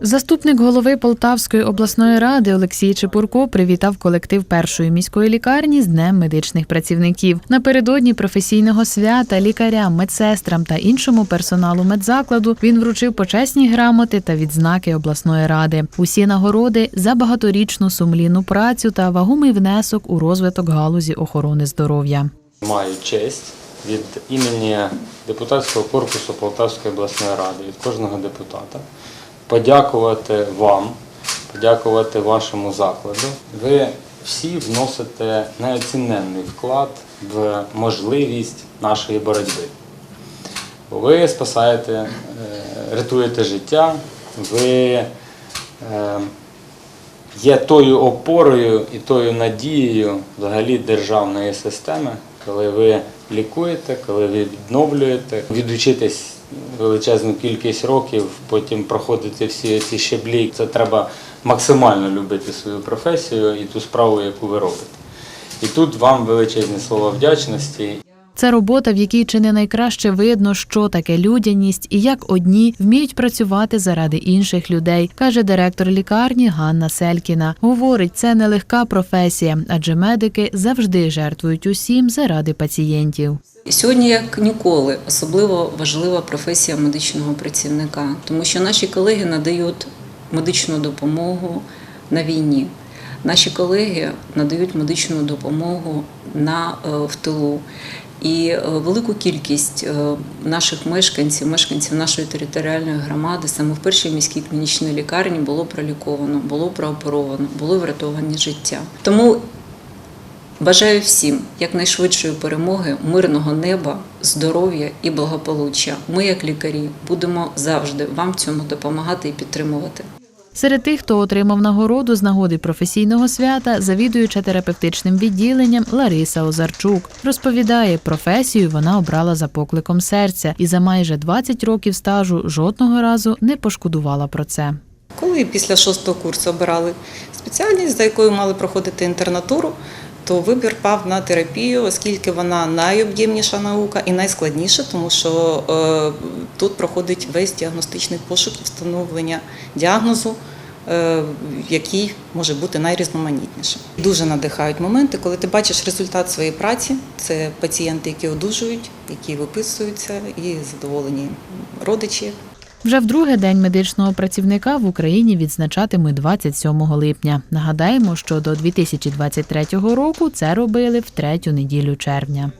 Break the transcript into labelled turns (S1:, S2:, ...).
S1: Заступник голови Полтавської обласної ради Олексій Чепурко привітав колектив першої міської лікарні з Днем медичних працівників. Напередодні професійного свята лікарям, медсестрам та іншому персоналу медзакладу він вручив почесні грамоти та відзнаки обласної ради. Усі нагороди за багаторічну сумлінну працю та вагомий внесок у розвиток галузі охорони здоров'я.
S2: Маю честь від імені депутатського корпусу Полтавської обласної ради, від кожного депутата, подякувати вам, подякувати вашому закладу. Ви всі вносите неоціненний вклад в можливість нашої боротьби. Ви спасаєте, е, рятуєте життя, ви е, є тою опорою і тою надією взагалі державної системи, коли ви лікуєте, коли ви відновлюєте, відучитись величезну кількість років, потім проходити всі ці щеблі. Це треба максимально любити свою професію і ту справу, яку ви робите. І тут вам величезні слова вдячності.
S1: Це робота, в якій чи не найкраще видно, що таке людяність і як одні вміють працювати заради інших людей, каже директор лікарні Ганна Селькіна. Говорить, це нелегка професія, адже медики завжди жертвують усім заради пацієнтів.
S3: Сьогодні, як ніколи, особливо важлива професія медичного працівника, тому що наші колеги надають медичну допомогу на війні. Наші колеги надають медичну допомогу на е, в тилу. І е, велику кількість е, наших мешканців, мешканців нашої територіальної громади саме в першій міській клінічній лікарні було проліковано, було прооперовано, було врятовані життя. Тому Бажаю всім якнайшвидшої перемоги, мирного неба, здоров'я і благополуччя. Ми, як лікарі, будемо завжди вам цьому допомагати і підтримувати.
S1: Серед тих, хто отримав нагороду з нагоди професійного свята, завідуюча терапевтичним відділенням Лариса Озарчук розповідає, професію вона обрала за покликом серця і за майже 20 років стажу жодного разу не пошкодувала про це.
S4: Коли після шостого курсу обирали спеціальність, за якою мали проходити інтернатуру, то вибір пав на терапію, оскільки вона найоб'ємніша наука і найскладніша, тому що е, тут проходить весь діагностичний пошук і встановлення діагнозу, е, який може бути найрізноманітнішим. Дуже надихають моменти, коли ти бачиш результат своєї праці. Це пацієнти, які одужують, які виписуються, і задоволені родичі,
S1: Вже вдруге день медичного працівника в Україні відзначатимуть 27 липня. Нагадаємо, що до 2023 року це робили в третю неділю червня.